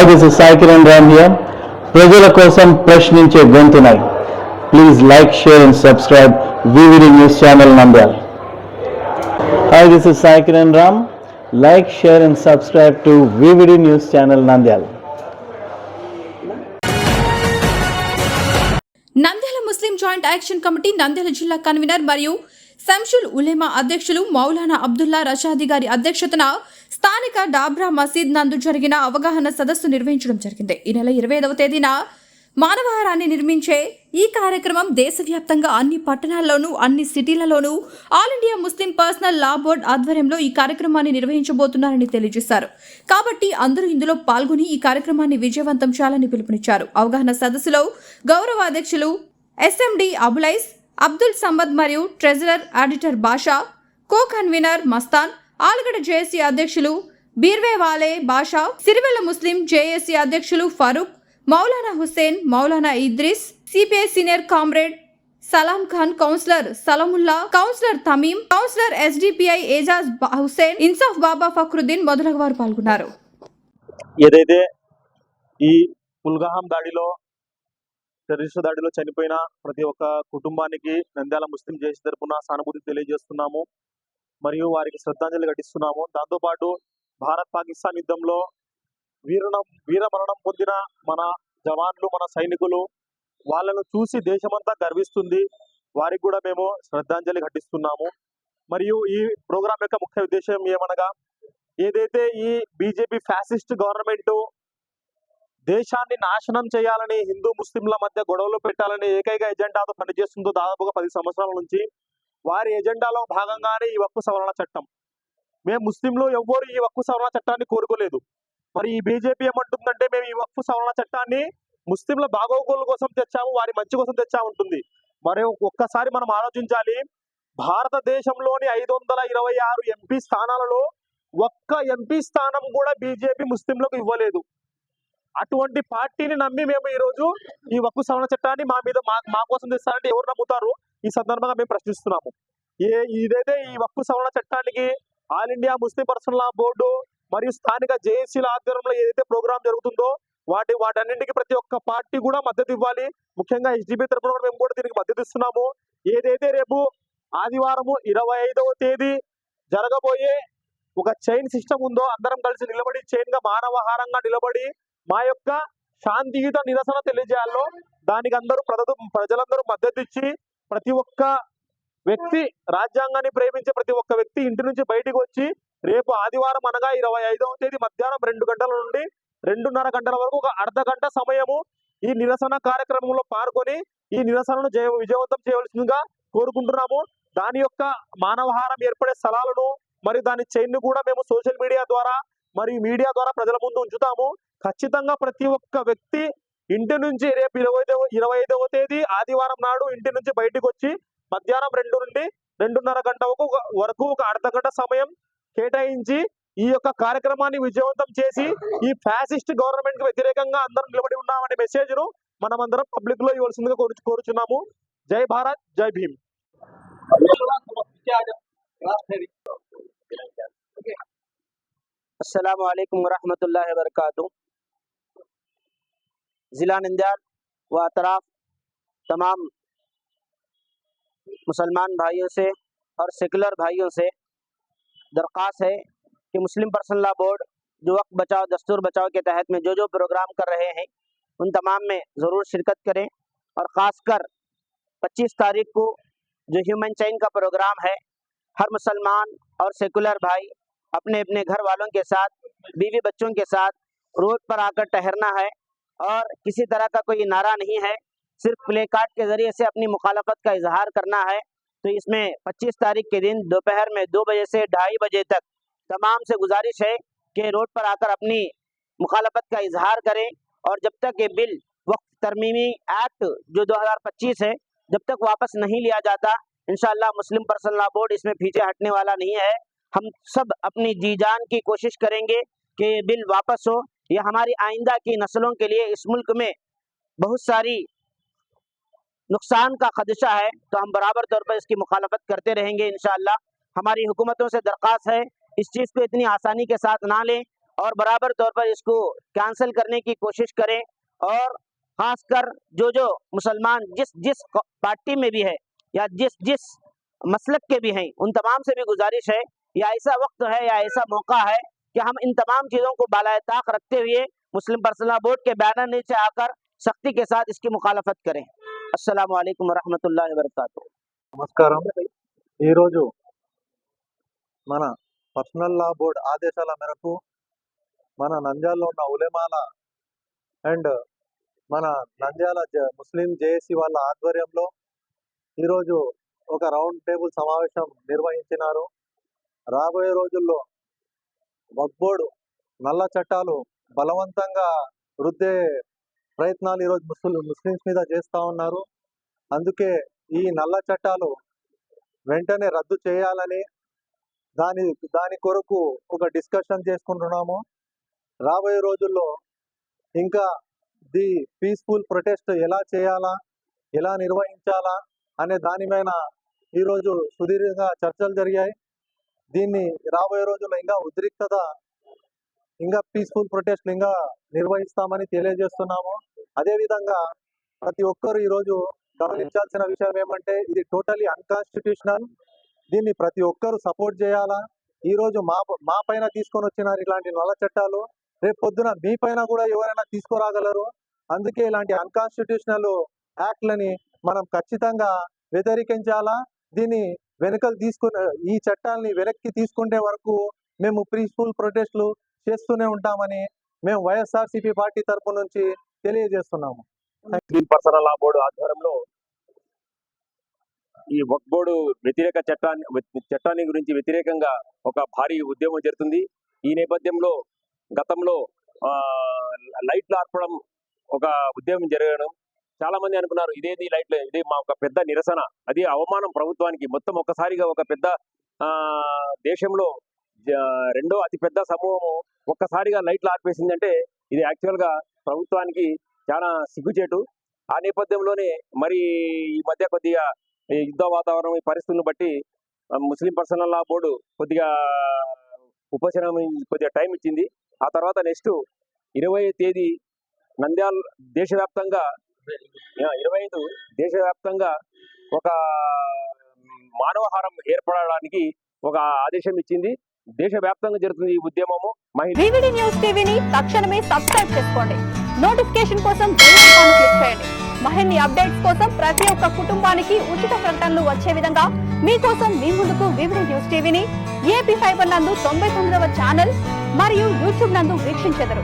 Hi this is Sai Kiran Ram here ప్రజల కోసం ప్రశ్నించే గొంతునై. Please like share and subscribe VVD news channel Nandyala hi this is Sai Kiran Ram like share and subscribe to VVD news channel Nandyal Nandyala Muslim joint action committee Nandyala జిల్లా convener మరియు శంషుల్ ఉలేమా అధ్యక్షులు మౌలానా అబ్దుల్లా రషాది గారి అధ్యక్షతన స్థానిక డాబ్రా మసీద్ నందు జరిగిన అవగాహన సదస్సు నిర్వహించడం జరిగింది. ఈ నెల ఇరవై ఐదవ తేదీన మానవహారాన్ని నిర్మించే ఈ కార్యక్రమం దేశవ్యాప్తంగా అన్ని పట్టణాల్లోనూ అన్ని సిటీలలోనూ all India Muslim personal law board ఆధ్వర్యంలో ఈ కార్యక్రమాన్ని నిర్వహించబోతున్నారని తెలియజేశారు. కాబట్టి అందరూ ఇందులో పాల్గొని ఈ కార్యక్రమాన్ని విజయవంతం చేయాలని పిలుపునిచ్చారు. అవగాహన సదస్సులో గౌరవ అధ్యక్షులు ఎస్ఎండి అబులైస్ అబ్దుల్ సమద్ మరియు treasurer auditor Basha co convener Mastan Alagadda JAC అధ్యక్షులు బీర్వే వాలే బాషా సిరివెల్ల ముస్లిం జేఏసీ అధ్యక్షులు Farooq Maulana Hussain Maulana Idris CPI senior comrade Salam Khan councillor Salamulla councillor Tameem councillor SDPI Ejaz Hussain Insaf Baba Fakruddin మొదలగు వారు పాల్గొన్నారు. ఏదైతే ఈ పుల్గాహం దాడిలో టెర్రరిస్ట్ దాడిలో చనిపోయిన ప్రతి ఒక్క కుటుంబానికి నంద్యాల ముస్లిం జేసీ తరపున సానుభూతి తెలియజేస్తున్నాము. మరియు వారికి శ్రద్ధాంజలి ఘటిస్తున్నాము. దాంతోపాటు భారత్ పాకిస్తాన్ యుద్ధంలో వీరణం వీరమరణం పొందిన మన జవాన్లు మన సైనికులు వాళ్ళను చూసి దేశమంతా గర్విస్తుంది. వారికి కూడా మేము శ్రద్ధాంజలి ఘటిస్తున్నాము. మరియు ఈ ప్రోగ్రాం యొక్క ముఖ్య ఉద్దేశం ఏమనగా ఏదైతే ఈ బీజేపీ ఫ్యాసిస్ట్ గవర్నమెంట్ దేశాన్ని నాశనం చేయాలని హిందూ ముస్లింల మధ్య గొడవలు పెట్టాలని ఏకైక ఎజెండాతో పనిచేస్తుందో దాదాపుగా పది సంవత్సరాల నుంచి వారి ఎజెండాలో భాగంగానే ఈ హక్కు సవరణ చట్టం. మేము ముస్లింలు ఎవ్వరు ఈ హక్కు సవరణ చట్టాన్ని కోరుకోలేదు. మరి ఈ బీజేపీ ఏమంటుందంటే మేము ఈ హక్కు సవరణ చట్టాన్ని ముస్లింల బాగోగుల కోసం తెచ్చాము వారి మంచి కోసం తెచ్చా ఉంటుంది మరి ఒక్కసారి మనం ఆలోచించాలి భారతదేశంలోని ఐదు వందల ఇరవై ఆరు ఎంపీ స్థానాలలో ఒక్క ఎంపీ స్థానం కూడా బీజేపీ ముస్లింలకు ఇవ్వలేదు. అటువంటి పార్టీని నమ్మి మేము ఈ రోజు ఈ వక్కు సవరణ చట్టాన్ని మా మీద మా మా కోసం తెస్తారంటే ఎవరు నమ్ముతారు? ఈ సందర్భంగా మేము ప్రశ్నిస్తున్నాము. ఏ ఇదైతే ఈ వక్కు సవరణ చట్టానికి all India Muslim personal law board మరియు స్థానిక జేఏసీల ఆధ్వర్యంలో ఏదైతే ప్రోగ్రామ్ జరుగుతుందో వాటి వాటన్నింటికి ప్రతి ఒక్క పార్టీ కూడా మద్దతు ఇవ్వాలి. ముఖ్యంగా ఎస్డిబి తరఫున కూడా మేము కూడా దీనికి మద్దతు ఇస్తున్నాము. ఏదైతే రేపు ఆదివారము ఇరవై ఐదవ తేదీ జరగబోయే ఒక చైన్ సిస్టమ్ ఉందో అందరం కలిసి నిలబడి చైన్గా మానవహారంగా నిలబడి మా యొక్క శాంతియుత నిరసన తెలియజేయాలో దానికి అందరూ ప్రజలు ప్రజలందరూ మద్దతు ఇచ్చి ప్రతి ఒక్క వ్యక్తి రాజ్యాంగాన్ని ప్రేమించే ప్రతి ఒక్క వ్యక్తి ఇంటి నుంచి బయటికి వచ్చి రేపు ఆదివారం అనగా ఇరవై ఐదవ తేదీ మధ్యాహ్నం రెండు గంటల నుండి రెండున్నర గంటల వరకు ఒక అర్ధ గంట సమయము ఈ నిరసన కార్యక్రమంలో పాల్గొని ఈ నిరసనను జయ విజయవంతం చేయవలసిందిగా కోరుకుంటున్నాము. దాని యొక్క మానవహారం ఏర్పడే స్థలాలను మరియు దాని చైన్ కూడా మేము సోషల్ మీడియా ద్వారా మరి మీడియా ద్వారా ప్రజల ముందు ఉంచుతాము. ఖచ్చితంగా ప్రతి ఒక్క వ్యక్తి ఇంటి నుంచి రేపు ఇరవై ఐదవ ఇరవై ఐదవ తేదీ ఆదివారం నాడు ఇంటి నుంచి బయటకు వచ్చి మధ్యాహ్నం రెండు నుండి రెండున్నర గంట వరకు ఒక- అర్ధ గంట సమయం కేటాయించి ఈ యొక్క కార్యక్రమాన్ని విజయవంతం చేసి ఈ ఫ్యాసిస్ట్ గవర్నమెంట్కి వ్యతిరేకంగా అందరం నిలబడి ఉన్నామనే మెసేజ్ను మనం అందరం పబ్లిక్లో ఇవ్వాల్సిందిగా కోరు కోరుచున్నాము. జై భారత్ జై భీమ్. السلام علیکم ورحمۃ اللہ وبرکاتہ۔ ضلع نندیال و اطراف تمام مسلمان بھائیوں سے اور سیکولر بھائیوں سے درخواست ہے کہ مسلم پرسن لا بورڈ جو وقت بچاؤ، دستور بچاؤ کے تحت میں جو جو پروگرام کر رہے ہیں، ان تمام میں ضرور شرکت کریں اور خاص کر پچیس تاریخ کو جو ہیومن چین کا پروگرام ہے، ہر مسلمان اور سیکولر بھائی اپنے اپنے گھر والوں کے ساتھ، بیوی بچوں کے ساتھ روڈ پر آ کر ٹہرنا ہے اور کسی طرح کا کوئی نعرہ نہیں ہے، صرف پلے کارڈ کے ذریعے سے اپنی مخالفت کا اظہار کرنا ہے۔ تو اس میں پچیس تاریخ کے دن دوپہر میں دو بجے سے ڈھائی بجے تک تمام سے گزارش ہے کہ روڈ پر آ کر اپنی مخالفت کا اظہار کریں۔ اور جب تک یہ بل وقت ترمیمی ایکٹ جو دو ہزار پچیس ہے، جب تک واپس نہیں لیا جاتا، انشاءاللہ مسلم پرسنل لا بورڈ اس میں پیچھے ہٹنے والا نہیں ہے۔ ہم سب اپنی جی جان کی کوشش کریں گے کہ یہ بل واپس ہو۔ یہ ہماری آئندہ کی نسلوں کے لیے اس ملک میں بہت ساری نقصان کا خدشہ ہے۔ تو ہم برابر طور پر اس کی مخالفت کرتے رہیں گے انشاءاللہ۔ ہماری حکومتوں سے درخواست ہے اس چیز کو اتنی آسانی کے ساتھ نہ لیں اور برابر طور پر اس کو کینسل کرنے کی کوشش کریں۔ اور خاص کر جو جو مسلمان جس جس پارٹی میں بھی ہے یا جس جس مسلک کے بھی ہیں، ان تمام سے بھی گزارش ہے یا ایسا وقت ہے یا ایسا موقع ہے کہ ہم ان تمام چیزوں کو بالائے طاق رکھتے ہوئے مسلم پرسنل بورڈ کے بیانر نیچے آ کر سختی کے ساتھ اس کی مخالفت کریں۔ السلام علیکم ورحمۃ اللہ وبرکاتہ۔ నమస్కారం ఈరోజు మన పర్సనల్ లా బోర్డ్ ఆదేశాల మేరకు మన నంద్యాలలో ఉన్న ఉలెమాల అండ్ మన నంద్యాల ముస్లిం జేఏసీ వాళ్ళ ఆధ్వర్యంలో ఈరోజు ఒక రౌండ్ టేబుల్ సమావేశం నిర్వహించినారు రాబోయే రోజుల్లో వక్ఫ్ నల్ల చట్టాలు బలవంతంగా రుద్దే ప్రయత్నాలు ఈరోజు ముస్లిం ముస్లిమ్స్ మీద చేస్తూ ఉన్నారు. అందుకే ఈ నల్ల చట్టాలు వెంటనే రద్దు చేయాలని దాని దాని కొరకు ఒక డిస్కషన్ చేసుకుంటున్నాము. రాబోయే రోజుల్లో ఇంకా ది పీస్ఫుల్ ప్రొటెస్ట్ ఎలా చేయాలా ఎలా నిర్వహించాలా అనే దానిపైన ఈరోజు సుదీర్ఘంగా చర్చలు జరిగాయి. దీన్ని రాబోయే రోజుల్లో ఇంకా ఉద్రిక్తత ఇంకా పీస్ఫుల్ ప్రొటెస్ట్లు ఇంకా నిర్వహిస్తామని తెలియజేస్తున్నాము. అదేవిధంగా ప్రతి ఒక్కరు ఈరోజు గమనించాల్సిన విషయం ఏమంటే ఇది టోటలీ అన్కాన్స్టిట్యూషనల్ దీన్ని ప్రతి ఒక్కరు సపోర్ట్ చేయాలా? ఈ రోజు మా మా పైన తీసుకొని వచ్చినారు ఇలాంటి నల్ల చట్టాలు రేపు పొద్దున మీ పైన కూడా ఎవరైనా తీసుకురాగలరు? అందుకే ఇలాంటి అన్కాన్స్టిట్యూషనల్ యాక్ట్లని మనం ఖచ్చితంగా వ్యతిరేకించాలా? దీన్ని వెనుకలు తీసుకుని ఈ చట్టాలని వెనక్కి తీసుకుంటే వరకు మేము పీస్ఫుల్ ప్రొటెస్ట్లు చేస్తూనే ఉంటామని మేము వైఎస్ఆర్సీపీ పార్టీ తరపు నుంచి తెలియజేస్తున్నాము. పర్సనల్ లా బోర్డు ఆధ్వర్యంలో ఈ వక్ బోర్డు వ్యతిరేక చట్టాన్ని చట్టాన్ని గురించి వ్యతిరేకంగా ఒక భారీ ఉద్యమం జరుగుతుంది. ఈ నేపథ్యంలో గతంలో లైట్లు ఆర్పడం ఒక ఉద్యమం జరగడం చాలా మంది అనుకున్నారు ఇదేది లైట్ ఇది మా ఒక పెద్ద నిరసన. అది అవమానం ప్రభుత్వానికి. మొత్తం ఒక్కసారిగా ఒక పెద్ద దేశంలో రెండో అతి పెద్ద సమూహము ఒక్కసారిగా లైట్లు ఆర్పేసిందంటే ఇది యాక్చువల్గా ప్రభుత్వానికి చాలా సిగ్గుచేటు. ఆ నేపథ్యంలోనే మరి ఈ మధ్య కొద్దిగా యుద్ధ వాతావరణం ఈ పరిస్థితులను బట్టి ముస్లిం పర్సనల్ లా బోర్డు కొద్దిగా ఉపశమనం కొద్దిగా టైం ఇచ్చింది. ఆ తర్వాత నెక్స్ట్ ఇరవై తేదీ నంద్యాల దేశవ్యాప్తంగా ఇరవై ఐదు దేశవ్యాప్తంగా ఒక మానవహారం ఏర్పడడానికి ఒక ఆదేశం ఇచ్చింది. దేశవ్యాప్తంగా జరుగుతుంది ఈ ఉద్యమము మహిళ వివిడి న్యూస్ టీవీని తక్షణమే సబ్స్క్రైబ్ చేసుకోండి. నోటిఫికేషన్ కోసం బెల్ ఐకాన్ క్లిక్ చేయండి. మరిన్ని అప్డేట్స్ కోసం ప్రతి ఒక్క కుటుంబానికి ఉచిత ప్రకటనలు వచ్చే విధంగా మీకోసం మీ ముందుకు వివిడి న్యూస్ టీవీని ఏపీ ఫైబర్ నందు తొంభై తొమ్మిదవ ఛానల్ మరియు యూట్యూబ్ నందు వీక్షించెదరు.